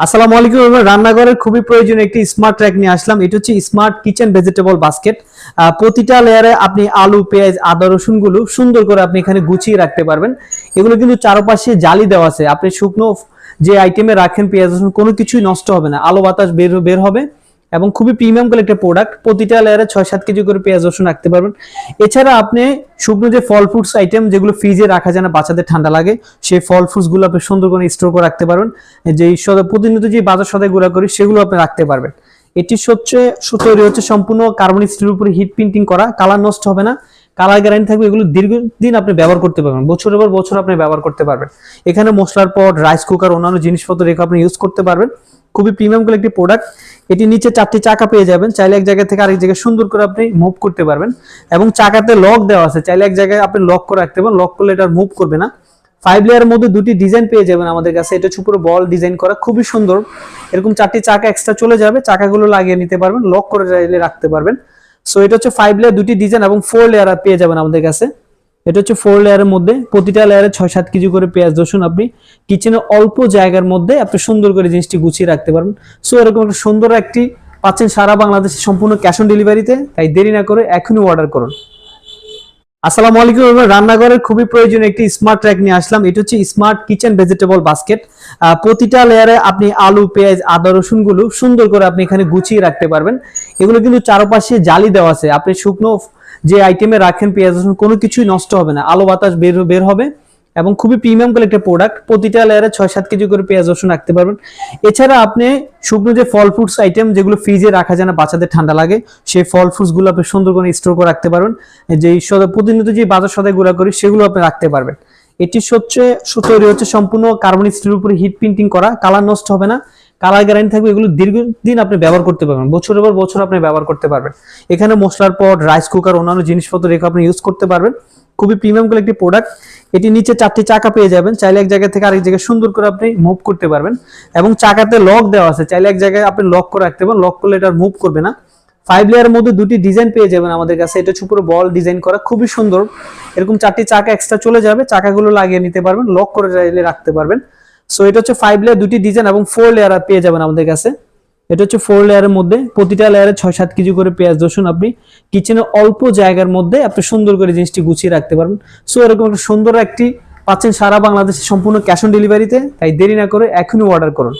আসসালামু আলাইকুম আমরা রান্নাঘরের খুবই প্রয়োজনীয় একটি স্মার্ট ট্র্যাক নিয়ে আসলাম। এটা হচ্ছে স্মার্ট কিচেন ভেজিটেবল বাস্কেট প্রতিটা লেয়ারে আপনি আলু, পেঁয়াজ, আদা রসুনগুলো সুন্দর করে আপনি এখানে গুছিয়ে রাখতে পারবেন। এগুলো কিন্তু চারপাশে জালি দেওয়া আছে। আপনি শুকনো যে আইটেমে রাখেন পেঁয়াজ, রসুন, কোনো কিছুই নষ্ট হবে না। আলো বাতাস বের বের হবে। এবং খুবই প্রিমিয়াম কোয়ালিটি একটা প্রোডাক্ট প্রতিটা লেয়ারে ছয় সাত কেজি করে পেঁয়াজ, রসুন রাখতে পারবেন। এছাড়া আপনি শুকনো যে ফল ফ্রুটস আইটেম যেগুলো ফ্রিজে রাখা যায় না, বাচ্চাদের ঠান্ডা লাগে, সেই ফল ফ্রুটসগুলো আপনি সুন্দর করে স্টোর করে রাখতে পারবেন। যে সদা- প্রতিনিয়ত যে বাজার সদাই গুলা করি, সেগুলো আপনি রাখতে পারবেন। এটি হচ্ছে সু- তৈরি হচ্ছে সম্পূর্ণ কার্বনিক স্টিলের উপরে হিট প্রিন্টিং করা। কালার নষ্ট হবে না। কালার গ্যারান্টি থাকবে এগুলো দীর্ঘদিন আপনি ব্যবহার করতে পারবেন। বছরের পর বছর আপনি ব্যবহার করতে পারবেন। এখানে মশলার পট রাইস কুকার অন্যান্য জিনিসপত্র রেখে আপনি ইউজ করতে পারবেন। খুবই প্রিমিয়াম কোয়ালিটি প্রোডাক্ট এটি নিচে চারটি চাকা পেয়ে যাবেন। চাইলে এক জায়গা থেকে আরেক জায়গায় সুন্দর করে আপনি মুভ করতে পারবেন। এবং চাকাতে লক দেওয়া আছে। চাইলে এক জায়গায় আপনি লক করে রাখতে পারেন। লক করলে এটা মুভ করবে না। ফাইভ লেয়ারের মধ্যে দুটি ডিজাইন পেয়ে যাবেন আমাদের কাছে। এটা হচ্ছে পুরো বল ডিজাইন করা। খুবই সুন্দর। এরকম চারটি চাকা এক্সট্রা চলে যাবে। চাকাগুলো লাগিয়ে নিতে পারবেন। লক করে রাখতে পারবেন। সো এটা হচ্ছে ফাইভ লেয়ার দুটি ডিজাইন এবং ফোর লেয়ার পেয়ে যাবেন আমাদের কাছে। এটা হচ্ছে ফোর লেয়ারের মধ্যে, প্রতিটা লেয়ারে ছয় সাত কেজি করে পেঁয়াজ, রসুন আপনি কিচেনের অল্প জায়গার মধ্যে আপনি সুন্দর করে জিনিসটি গুছিয়ে রাখতে পারবেন। সো এরকম একটা সুন্দর একটি, পাচ্ছেন সারা বাংলাদেশে সম্পূর্ণ ক্যাশ অন ডেলিভারিতে তাই দেরি না করে এখনই অর্ডার করুন। আসসালামু আলাইকুম আমরা রান্নাঘরের খুবই প্রয়োজনীয় একটি স্মার্ট ট্র্যাক নিয়ে আসলাম। এটা হচ্ছে স্মার্ট কিচেন ভেজিটেবল বাস্কেট প্রতিটা লেয়ারে আপনি আলু, পেঁয়াজ, আদা রসুনগুলো সুন্দর করে আপনি এখানে গুছিয়ে রাখতে পারবেন। এগুলো কিন্তু চারপাশে জালি দেওয়া আছে। আপনি শুকনো যে আইটেমে রাখেন, পেঁয়াজ, রসুন, কোনো কিছুই নষ্ট হবে না। আলো বাতাস বের বের হবে এবং খুবই প্রিমিয়াম কোয়ালিটি প্রোডাক্ট প্রতিটা লেয়ারে ছয়, সাত কেজি করে পেঁয়াজ, রসুন রাখতে পারবেন। এছাড়া আপনি শুকনো যে ফল ফ্রুটস আইটেম যেগুলো ফ্রিজে রাখা যায় না, বাচ্চাদের ঠান্ডা লাগে, সেই ফল ফ্রুটসগুলো আপনি সুন্দর করে স্টোর করে রাখতে পারবেন। যে প্রতিনিয়ত যে বাজার সদায়গুলা করি, সেগুলো আপনি রাখতে পারবেন। এটি হচ্ছে সু- তৈরি হচ্ছে সম্পূর্ণ কার্বনিক স্টিলের উপরে হিট প্রিন্টিং করা কালার নষ্ট হবে না। কালার গ্যারান্টি থাকবে, এগুলো দীর্ঘদিন আপনি ব্যবহার করতে পারবেন, বছরের পর বছর আপনি ব্যবহার করতে পারবেন। এখানে মশলার পট রাইস কুকার অন্যান্য জিনিসপত্র রেখে আপনি ইউজ করতে পারবেন। খুবই প্রিমিয়াম কোয়ালিটি প্রোডাক্ট এটি নিচে চারটি চাকা পেয়ে যাবেন, চাইলে এক জায়গা থেকে আরেক জায়গায় সুন্দর করে আপনি মুভ করতে পারবেন। এবং চাকাতে লক দেওয়া আছে, চাইলে এক জায়গায় আপনি লক করে রাখতে পারেন লক করলে এটা মুভ করবে না। ফাইভ লেয়ারের মধ্যে দুটি ডিজাইন পেয়ে যাবেন আমাদের কাছে। এটা হচ্ছে পুরো বল ডিজাইন করা, খুবই সুন্দর। এরকম চারটি চাকা এক্সট্রা চলে যাবে, চাকাগুলো লাগিয়ে নিতে পারবেন লক করে চাইলে রাখতে পারবেন। সো এটা হচ্ছে ফাইভ লেয়ার দুটি ডিজাইন এবং ফোর লেয়ার পেয়ে যাবেন আমাদের কাছে। এটা হচ্ছে ফোর লেয়ারের মধ্যে, প্রতিটা লেয়ারে ছয় সাত কেজি করে পেঁয়াজ রসুন আপনি কিচেনের অল্প জায়গার মধ্যে আপনি সুন্দর করে জিনিসটি গুছিয়ে রাখতে পারবেন। সো এরকম একটা সুন্দর একটি, পাচ্ছেন সারা বাংলাদেশে সম্পূর্ণ ক্যাশ অন ডেলিভারিতে তাই দেরি না করে এখনই অর্ডার করুন।